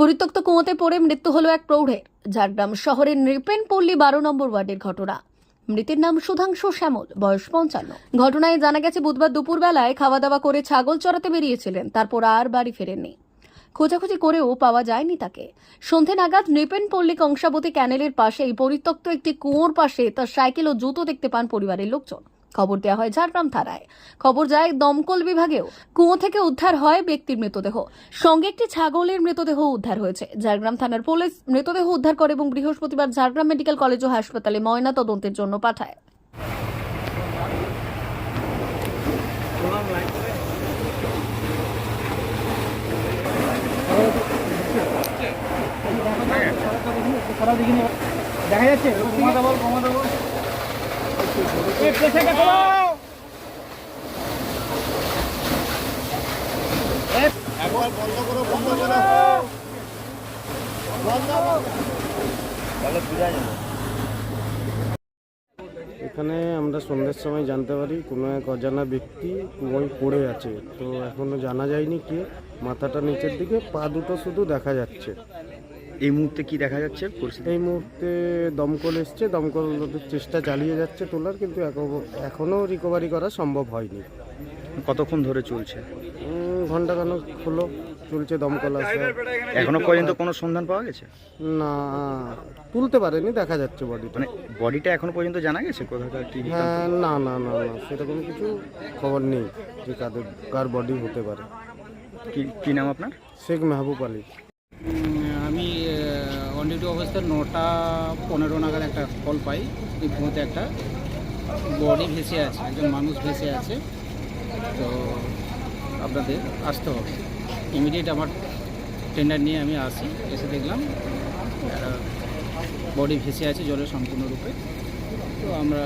পরিত্যক্ত কুয়োতে পড়ে মৃত্যু হলো এক প্রৌঢ়ের ঝাড়গ্রাম শহরের নৃপেন পল্লী বারো নম্বর ওয়ার্ডের ঘটনা। মৃতের নাম সুধাংশু শ্যামল, বয়স পঞ্চান্ন। ঘটনায় জানা গেছে, বুধবার দুপুরবেলায় খাওয়া দাওয়া করে ছাগল চড়াতে বেরিয়েছিলেন, তারপর আর বাড়ি ফেরেননি। খোঁজাখুঁজি করেও পাওয়া যায়নি তাকে। সন্ধে নাগাদ নৃপেন পল্লী কংসাবতী ক্যানেলের পাশে এই পরিত্যক্ত একটি কুয়োর পাশে তার সাইকেল ও জুতো দেখতে পান পরিবারের লোকজন। খবর দেওয়া হয় ঝাড়গ্রাম থানায়। খবর যায় দমকল বিভাগেও। কুয়ো থেকে উদ্ধার হয় ব্যক্তির মৃতদেহ। সঙ্গে একটি ছাগলের মৃতদেহ উদ্ধার হয়েছে। ঝাড়গ্রাম থানার পুলিশ মৃতদেহ উদ্ধার করে এবং বৃহস্পতিবার ঝাড়গ্রাম মেডিকেল কলেজ ও হাসপাতালে ময়না তদন্তের জন্য পাঠায়। দেখা যাচ্ছে কমাতে বল কমাতে বল এই পেছাটা কমাও এখানে আমরা সন্ধ্যের সময় জানতে পারি কোনো এক অজানা ব্যক্তি কুয়োয় পড়ে আছে। তো এখনও জানা যায়নি কে। মাথাটা নিচের দিকে, পা দুটো শুধু দেখা যাচ্ছে। এই মুহূর্তে কি দেখা যাচ্ছে? পরিস্থিতি এই মুহূর্তে দমকল এসছে দমকল চেষ্টা চালিয়ে যাচ্ছে তোলার কিন্তু এখনো- এখনও রিকভারি করা সম্ভব হয়নি। কতক্ষণ ধরে চলছে? ঘণ্টা খানেক হলো চলছে দমকল আছে এখনও পর্যন্ত কোনো সন্ধান পাওয়া গেছে? না তুলতে পারেনি দেখা যাচ্ছে বডিটা মানে বডিটা এখনও পর্যন্ত জানা গেছে? কোথাকার কি হ্যাঁ না না না না সেরকম কিছু খবর নেই যে কাদের কার বডি হতে পারে। কি কি নাম আপনার? শেখ মেহবুব আলী। ডিউটি অবস্থায় নটা পনেরো নাগাদ একটা কল পাই কুয়োতে একটা বডি ভেসে আছে, একজন মানুষ ভেসে আছে। তো আপনাদের আসতে হবে। ইমিডিয়েট আমার টেন্ডার নিয়ে আমি আসি, এসে দেখলাম বডি ভেসে আছে জলে সম্পূর্ণরূপে। তো আমরা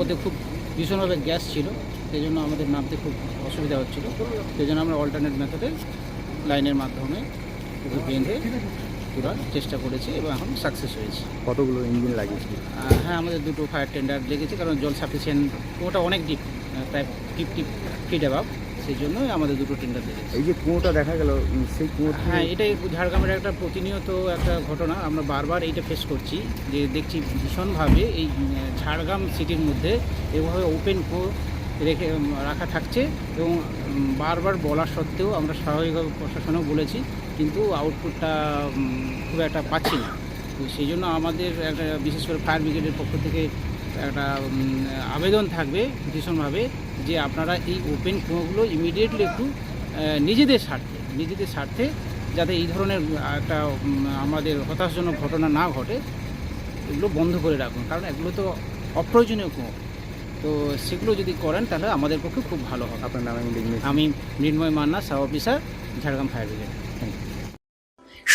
ওতে খুব ভীষণভাবে গ্যাস ছিল সেই জন্য আমাদের নামতে খুব অসুবিধা হচ্ছিল। সেই জন্য আমরা অল্টারনেট মেথডে লাইনের মাধ্যমে বেঁধে তোলার চেষ্টা করেছি এবং এখন সাকসেস হয়েছে। কতগুলো ইঞ্জিন লাগিয়েছে? হ্যাঁ আমাদের দুটো ফায়ার টেন্ডার লেগেছে কারণ জল সাফিসিয়েন্ট ওটা অনেক ডিপ প্রায় ফিফটি ফিট অ্যাবাভ সেই জন্যই আমাদের দুটো টেন্ডার লেগেছে। এই যে কুয়োটা দেখা গেল সেই কুয়ো হ্যাঁ এটাই ঝাড়গ্রামের একটা প্রতিনিয়ত একটা ঘটনা আমরা বারবার এইটা ফেস করছি যে দেখছি ভীষণভাবে এই ঝাড়গ্রাম সিটির মধ্যে এভাবে ওপেন কো রেখে রাখা থাকছে এবং বারবার বলা সত্ত্বেও আমরা স্বাভাবিকভাবে প্রশাসনেও বলেছি, কিন্তু আউটপুটটা খুব একটা পাচ্ছি না। তো সেই জন্য আমাদের একটা বিশেষ করে ফায়ার ব্রিগেডের পক্ষ থেকে একটা আবেদন থাকবে ভীষণভাবে যে আপনারা এই ওপেন কুয়োগুলো ইমিডিয়েটলি একটু নিজেদের স্বার্থে নিজেদের স্বার্থে যাতে এই ধরনের একটা আমাদের হতাশজনক ঘটনা না ঘটে, এগুলো বন্ধ করে রাখুন। কারণ এগুলো তো অপ্রয়োজনীয় কুয়ো। তো সেগুলো যদি করেন তাহলে আমাদের পক্ষে খুব ভালো হবে। আপনার নাম আমি আমি Mrinmoy Manna sub officer Jhargram fire brigade.